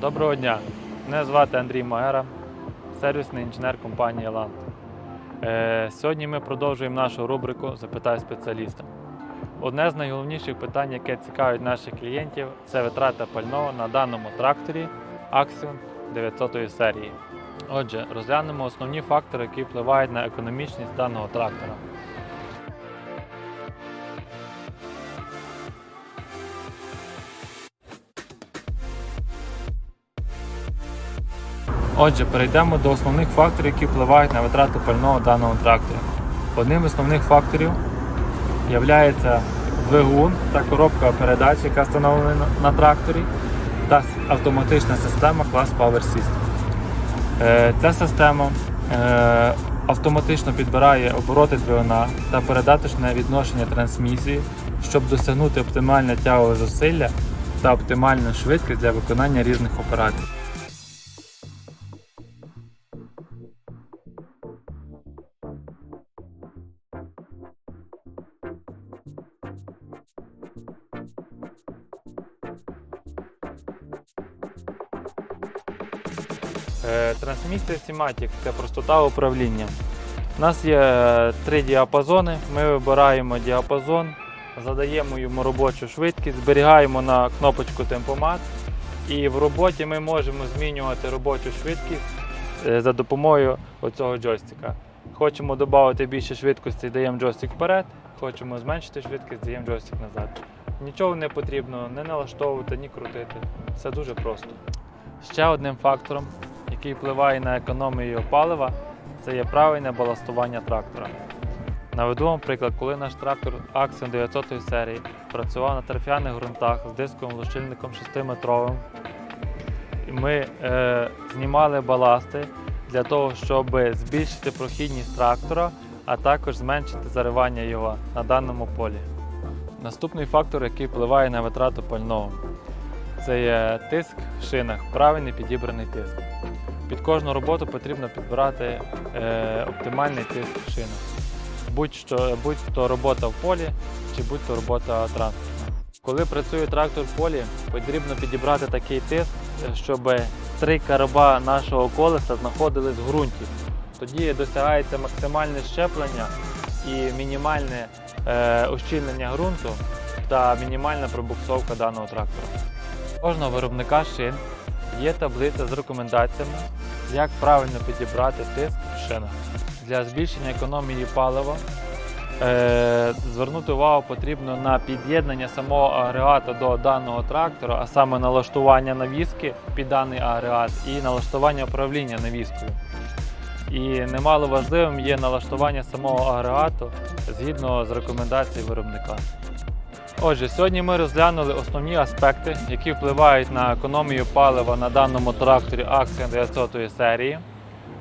Доброго дня! Мене звати Андрій Магера, сервісний інженер компанії Ланд. Е, сьогодні ми продовжуємо нашу рубрику Запитай спеціаліста. Одне з найголовніших питань, яке цікавить наших клієнтів, це витрата пального на даному тракторі Axion 900 серії. Отже, розглянемо основні фактори, які впливають на економічність даного трактора. Отже, перейдемо до основних факторів, які впливають на витрату пального даного трактора. Одним з основних факторів є двигун та коробка передач, яка встановлена на тракторі, та автоматична система клас Power System. Е, Ця система е, автоматично підбирає обороти двигуна та передаточне відношення трансмісії, щоб досягнути оптимальне тягове зусилля та оптимальну швидкість для виконання різних операцій. Трансмісія Simatic – це простота управління. У нас є е, три діапазони. Ми вибираємо діапазон, задаємо йому робочу швидкість, зберігаємо на кнопочку темпомат. І в роботі ми можемо змінювати робочу швидкість е, за допомогою оцього джойстика. Хочемо додати більше швидкості, даємо джойстик вперед, хочемо зменшити швидкість, даємо джойстик назад. Нічого не потрібно не налаштовувати, ні крутити. Все дуже просто. Ще одним фактором, який впливає на економію палива, це є правильне баластування трактора. Наведу вам приклад, коли наш трактор Axion 900 серії працював на торфяних ґрунтах з дисковим лущильником 6-метровим, ми е, знімали баласти для того, щоб збільшити прохідність трактора, а також зменшити заривання його на даному полі. Наступний фактор, який впливає на витрату пального, це є тиск в шинах, правильний підібраний тиск. Під кожну роботу потрібно підбирати е, оптимальний тиск. Будь-що, будь-то робота в полі чи будь-то робота транспортна. Коли працює трактор в полі, потрібно підібрати такий тиск, щоб три короба нашого колеса знаходились в ґрунті. Тоді досягається максимальне щеплення і мінімальне е, ущільнення ґрунту та мінімальна пробуксовка даного трактора. Кожного виробника шин є таблиця з рекомендаціями, як правильно підібрати тиск в шинах. Для збільшення економії палива е, звернути увагу потрібно на під'єднання самого агрегату до даного трактора, а саме налаштування навіски під даний агрегат і налаштування управління навіскою. І немало важливим є налаштування самого агрегату згідно з рекомендацій виробника. Отже, сьогодні ми розглянули основні аспекти, які впливають на економію палива на даному тракторі Axion 900 серії.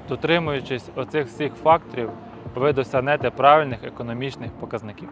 Дотримуючись оцих всіх факторів, ви досягнете правильних економічних показників.